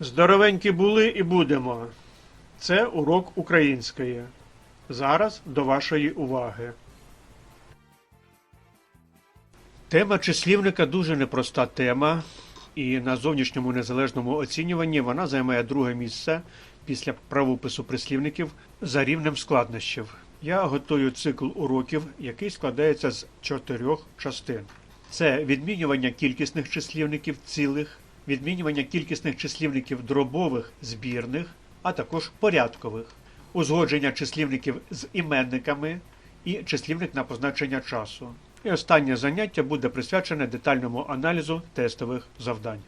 Здоровенькі були і будемо. Це урок української. Зараз до вашої уваги. Тема числівника дуже непроста тема, і на зовнішньому незалежному оцінюванні вона займає друге місце після правопису прислівників за рівнем складнощів. Я готую цикл уроків, який складається з чотирьох частин. Це відмінювання кількісних числівників цілих, відмінювання кількісних числівників дробових збірних, а також порядкових, узгодження числівників з іменниками і числівник на позначення часу. І останнє заняття буде присвячене детальному аналізу тестових завдань.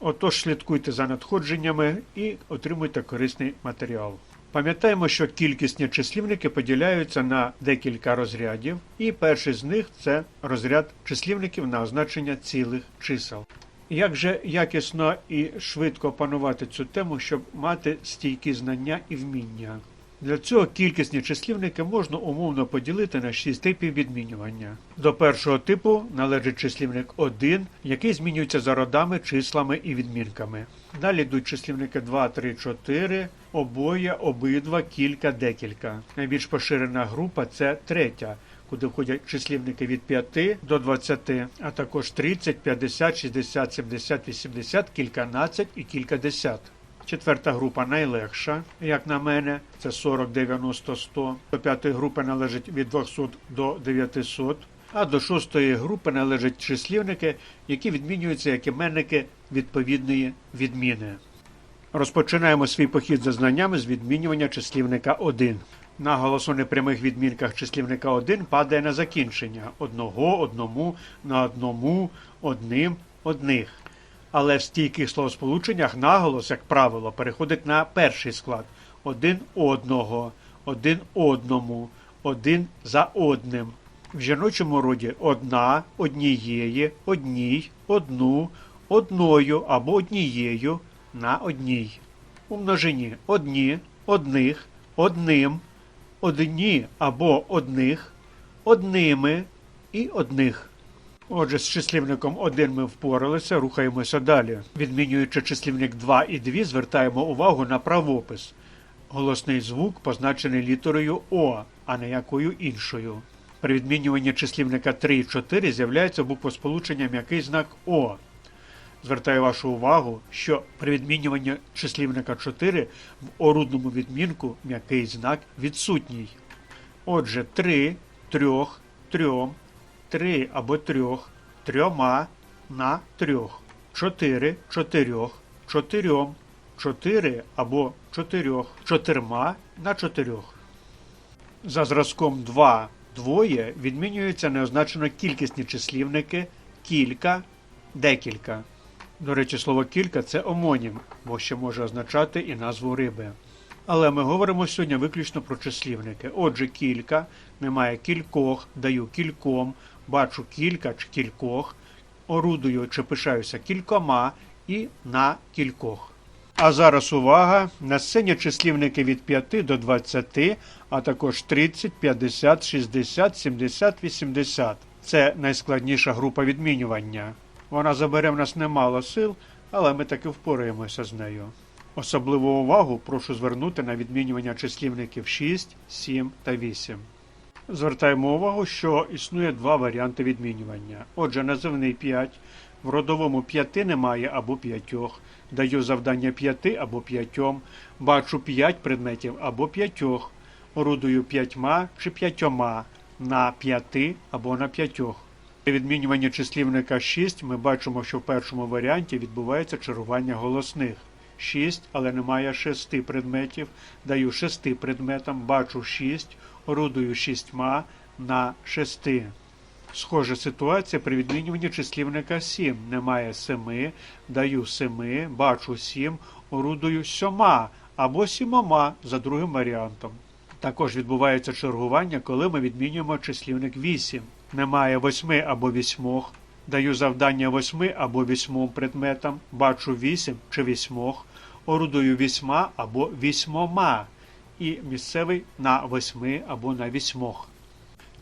Отож, слідкуйте за надходженнями і отримуйте корисний матеріал. Пам'ятаємо, що кількісні числівники поділяються на декілька розрядів, і перший з них це розряд числівників на означення цілих чисел. Як же якісно і швидко опанувати цю тему, щоб мати стійкі знання і вміння? Для цього кількісні числівники можна умовно поділити на шість типів відмінювання. До першого типу належить числівник 1, який змінюється за родами, числами і відмінками. Далі йдуть числівники 2, 3, 4, обоє, обидва, кілька, декілька. Найбільш поширена група це третя, куди входять числівники від 5 до 20, а також 30, 50, 60, 70, 80, кільканадцять і кількадесят. Четверта група найлегша, як на мене, це 40, 90, 100. До п'ятої групи належить від 200 до 900. А до шостої групи належать числівники, які відмінюються як іменники відповідної відміни. Розпочинаємо свій похід за знаннями з відмінювання числівника 1. Наголос у непрямих відмінках числівника 1 падає на закінчення одного, одному, на одному, одним, одних. Але в стійких словосполученнях наголос, як правило, переходить на перший склад один одного, один одному, один за одним. В жіночому роді одна, однієї, одній, одну, одною або однією на одній. У множині одні, одних, одним, одні або одних, одними і одних. Отже, з числівником 1 ми впоралися, рухаємося далі. Відмінюючи числівник 2 і 2, звертаємо увагу на правопис. Голосний звук позначений літерою О, а не якою іншою. При відмінюванні числівника 3 і 4 з'являється буквосполучення м'який знак О. Звертаю вашу увагу, що при відмінюванні числівника 4 в орудному відмінку м'який знак відсутній. Отже, 3, трьох, трьом, три або трьох, трьома на трьох, чотири, чотирьох, чотирьом, чотири або чотирьох, чотирма на чотирьох. За зразком 2 двоє відмінюються неозначено кількісні числівники кілька, декілька. До речі, слово кілька це омонім, бо ще може означати і назву риби. Але ми говоримо сьогодні виключно про числівники. Отже, кілька, немає кількох, даю кільком, бачу кілька чи кількох, орудую чи пишаюся кількома і на кількох. А зараз увага! На сцені числівники від 5 до 20, а також 30, 50, 60, 70, 80. Це найскладніша група відмінювання. Вона забере в нас немало сил, але ми таки впораємося з нею. Особливу увагу прошу звернути на відмінювання числівників 6, 7 та 8. Звертаємо увагу, що існує два варіанти відмінювання. Отже, називний 5. В родовому 5 немає або 5. Даю завдання 5 або 5. Бачу 5 предметів або 5. Орудую 5 чи 5 на 5 або на 5. При відмінюванні числівника 6 ми бачимо, що в першому варіанті відбувається чарування голосних. 6, але немає 6 предметів. Даю 6 предметам, бачу 6, орудую 6 на 6. Схожа ситуація при відмінюванні числівника 7. Немає 7, даю 7, бачу 7, орудую 7 або 7 за другим варіантом. Також відбувається чергування, коли ми відмінюємо числівник 8. Немає 8 або 8, даю завдання 8 або 8 предметам, бачу 8 чи 8, орудую 8 або 8 і місцевий на 8 або на 8.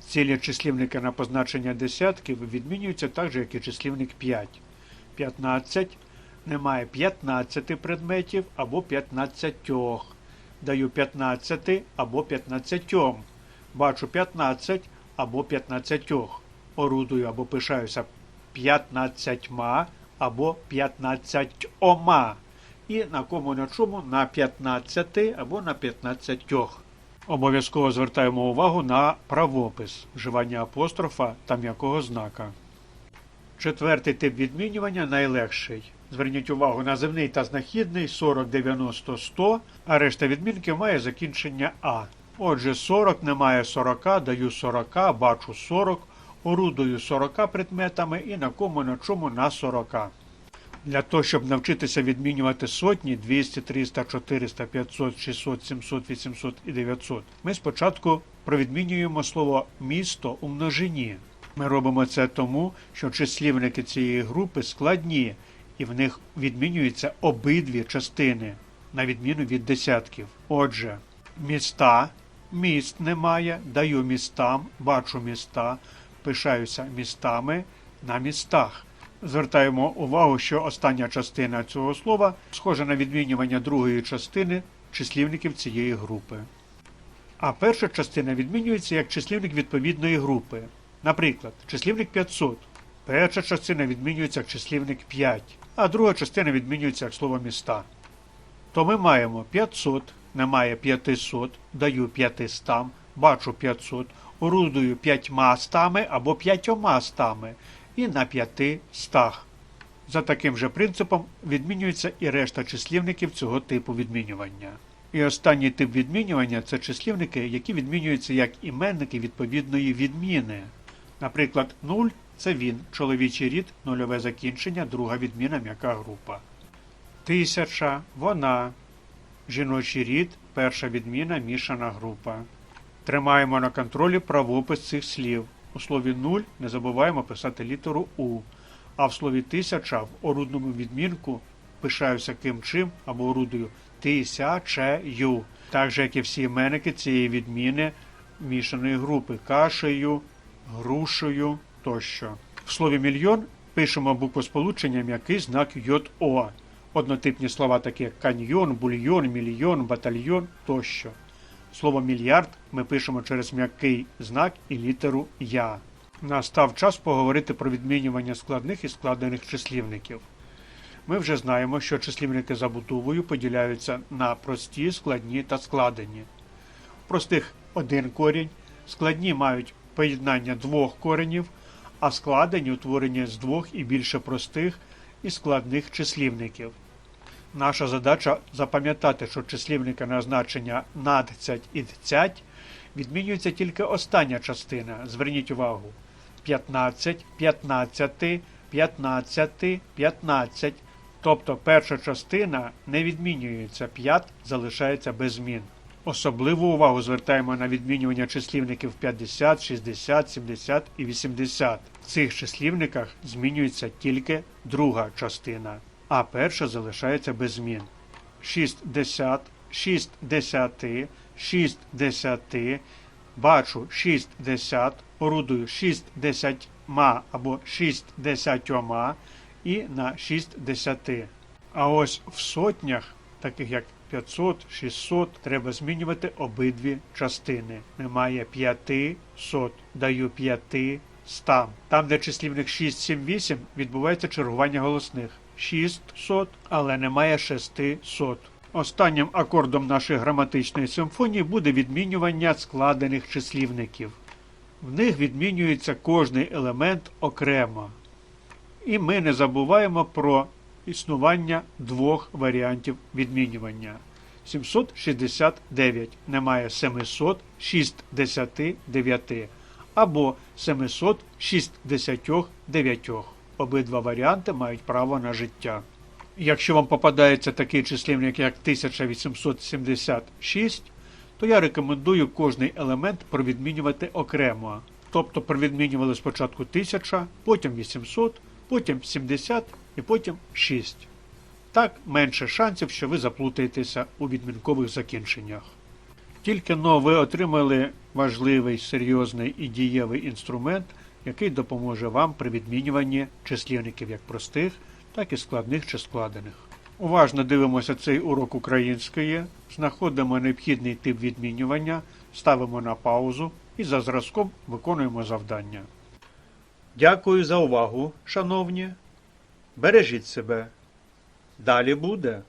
Цілі числівники на позначення десятків відмінюються так же, як і числівник 5. 15 немає 15 предметів або 15. Даю 15 або 15. Бачу 15 або 15. Орудую або пишаюся 15 або 15 ома. І на кому на чому на 15 або на 15. Обов'язково звертаємо увагу на правопис, вживання апострофа та м'якого знака. Четвертий тип відмінювання найлегший. Зверніть увагу, називний та знахідний 40, 90, 100, а решта відмінків має закінчення А. Отже, 40 немає 40, даю 40, бачу 40, орудую 40 предметами і на кому на чому на 40. Для того, щоб навчитися відмінювати сотні 200, 300, 400, 500, 600, 700, 800 і 900, ми спочатку провідмінюємо слово місто у множині. Ми робимо це тому, що числівники цієї групи складні, і в них відмінюються обидві частини, на відміну від десятків. Отже, міста, міст немає, даю містам, бачу міста, пишаюся містами на містах. Звертаємо увагу, що остання частина цього слова схожа на відмінювання другої частини числівників цієї групи. А перша частина відмінюється як числівник відповідної групи. Наприклад, числівник 500. Перша частина відмінюється як числівник 5, а друга частина відмінюється як слово міста. То ми маємо 500, немає 500, даю 500, бачу 500, орудую 5 стами або 5 стами і на 5 стах. За таким же принципом відмінюється і решта числівників цього типу відмінювання. І останній тип відмінювання це числівники, які відмінюються як іменники відповідної відміни. Наприклад, 0 це він, чоловічий рід, нульове закінчення, друга відміна м'яка група. Тисяча вона, жіночий рід, перша відміна мішана група. Тримаємо на контролі правопис цих слів. У слові 0 не забуваємо писати літеру У, а в слові тисяча в орудному відмінку пишаюся ким чим або орудою тисячею, так же як і всі іменники цієї відміни мішаної групи кашею, грушею тощо. В слові мільйон пишемо буквосполучення м'який знак ЙО. Однотипні слова, такі як каньйон, бульйон, мільйон, батальйон тощо. Слово мільярд ми пишемо через м'який знак і літеру Я. Настав час поговорити про відмінювання складних і складених числівників. Ми вже знаємо, що числівники забудовою поділяються на прості, складні та складені. Простих один корінь, складні мають поєднання двох коренів, а складені утворені з двох і більше простих і складних числівників. Наша задача запам'ятати, що числівники на значення надцять і дцять відмінюється тільки остання частина. Зверніть увагу: 15, 15, 15, 15. Тобто перша частина не відмінюється, 5 залишається без змін. Особливу увагу звертаємо на відмінювання числівників 50, 60, 70 і 80. Цих числівниках змінюється тільки друга частина, а перша залишається без змін. 60, 6 десяти, 6 десяти, бачу 6 десят, орудую 6 десятьма або 6 десятьома і на 6 десяти. А ось в сотнях, таких як 500, 600, треба змінювати обидві частини. Немає 500, даю 5 стам. Там, де числівник 6, 7, 8, відбувається чергування голосних. 600, але немає 600. Останнім акордом нашої граматичної симфонії буде відмінювання складених числівників. В них відмінюється кожний елемент окремо. І ми не забуваємо про існування двох варіантів відмінювання. 769 немає 769 або 769. Обидва варіанти мають право на життя. Якщо вам попадається такий числівник, як 1876, то я рекомендую кожний елемент провідмінювати окремо. Тобто провідмінювали спочатку 1000, потім 800, потім 70 і потім 6. Так менше шансів, що ви заплутаєтеся у відмінкових закінченнях. Тільки но ви отримали важливий, серйозний і дієвий інструмент, який допоможе вам при відмінюванні числівників як простих, так і складних чи складених. Уважно дивимося цей урок української, знаходимо необхідний тип відмінювання, ставимо на паузу і за зразком виконуємо завдання. Дякую за увагу, шановні. Бережіть себе. Далі буде.